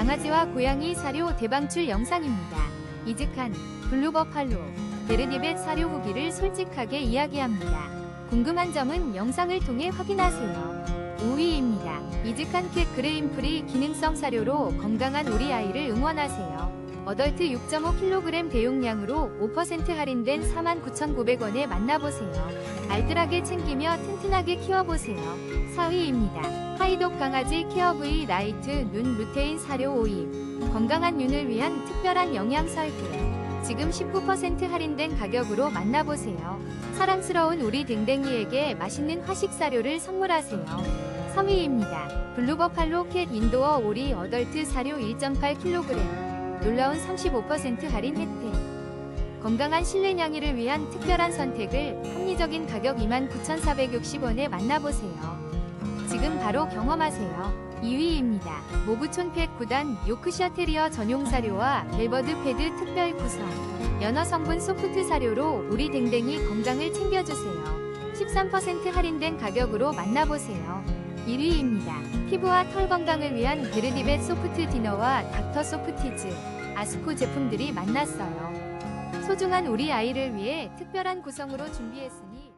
강아지와 고양이 사료 대방출 영상입니다. 이직한 블루버팔로 베르니벳 사료 후기를 솔직하게 이야기합니다. 궁금한 점은 영상을 통해 확인하세요. 5위입니다. 이직한 캣 그레인프리 기능성 사료로 건강한 우리 아이를 응원하세요. 어덜트 6.5kg 대용량으로 5% 할인된 49,900원에 만나보세요. 알뜰하게 챙기며 튼튼하게 키워보세요. 4위입니다. 하이독 강아지 케어 부위 라이트 눈 루테인 사료 오일. 건강한 눈을 위한 특별한 영양 설계. 지금 19% 할인된 가격으로 만나보세요. 사랑스러운 우리 댕댕이에게 맛있는 화식 사료를 선물하세요. 3위입니다. 블루버팔로 캣 인도어 오리 어덜트 사료 1.8kg. 놀라운 35% 할인 혜택. 건강한 실내 냥이를 위한 특별한 선택을 합리적인 가격 29,460원에 만나보세요. 지금 바로 경험하세요. 2위입니다. 모브촌 펫 9단 요크셔 테리어 전용 사료와 벨버드 패드 특별 구성. 연어 성분 소프트 사료로 우리 댕댕이 건강을 챙겨주세요. 13% 할인된 가격으로 만나보세요. 1위입니다. 피부와 털 건강을 위한 베르디벳 소프트 디너와 닥터 소프티즈, 아스코 제품들이 만났어요. 소중한 우리 아이를 위해 특별한 구성으로 준비했으니